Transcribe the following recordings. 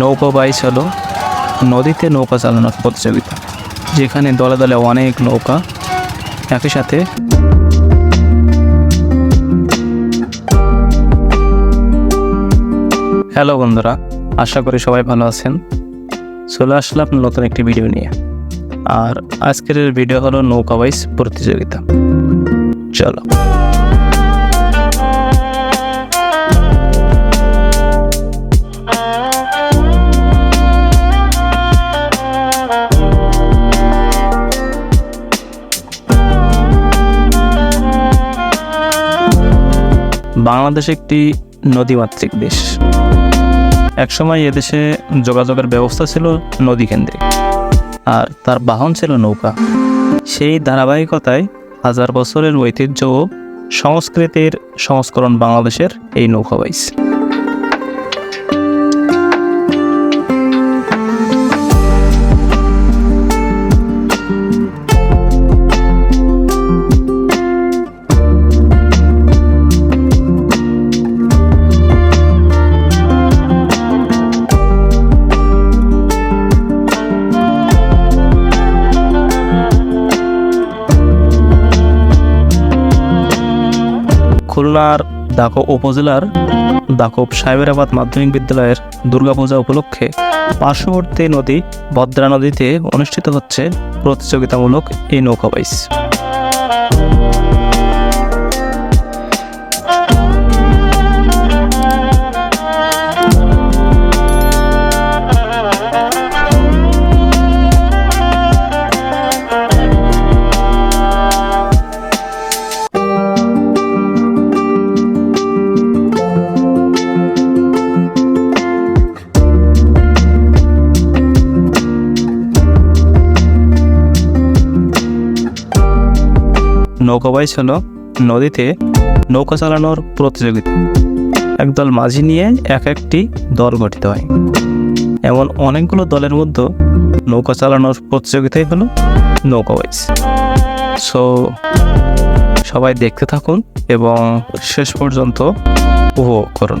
নৌকা বাইচ হলো নদীতে নৌকা চালানোর প্রতিযোগিতা, যেখানে দলে দলে অনেক নৌকা একই সাথে হ্যালো বন্ধুরা, আশা করি সবাই ভালো আছেন। চলে আসলাম নতুন একটি ভিডিও নিয়ে। আর আজকের ভিডিও হলো নৌকা বাইচ প্রতিযোগিতা। চলো। বাংলাদেশ একটি নদীমাতৃক দেশ। একসময় এদেশে যোগাযোগের ব্যবস্থা ছিল নদী কেন্দ্রিক আর তার বাহন ছিল নৌকা। সেই ধারাবাহিকতায় হাজার বছরের ঐতিহ্য ও সংস্কৃতির সংস্করণ বাংলাদেশের এই নৌকা বাইচ খুলনার দাকো উপজেলার দাকব সাহেবেরাবাদ মাধ্যমিক বিদ্যালয়ের দুর্গাপূজা উপলক্ষে পার্শ্ববর্তী নদী, ভদ্রা নদীতে অনুষ্ঠিত হচ্ছে প্রতিযোগিতামূলক এই নৌকা বাইচ নৌকা বাইচ হলো নদীতে নৌকা চালানোর প্রতিযোগিতা। একদল মাঝি নিয়ে এক একটি দল গঠিত হয়। এমন অনেকগুলো দলের মধ্যে নৌকা চালানোর প্রতিযোগিতাই হলো নৌকা বাইচ সো সবাই দেখতে থাকুন এবং শেষ পর্যন্ত উপভোগ করুন।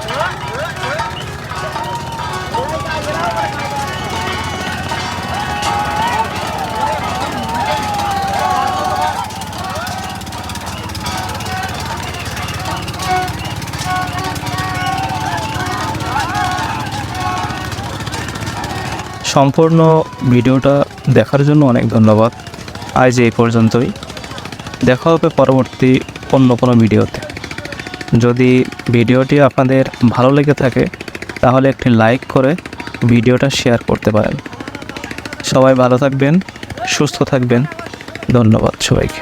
সম্পূর্ণ ভিডিওটা দেখার জন্য অনেক ধন্যবাদ। আজ এই পর্যন্তই। দেখা হবে পরবর্তী অন্য কোনো ভিডিওতে। যদি ভিডিওটি আপনাদের ভালো লেগে থাকে, তাহলে একটি লাইক করে ভিডিওটা শেয়ার করতে পারেন। সবাই ভালো থাকবেন, সুস্থ থাকবেন। ধন্যবাদ সবাইকে।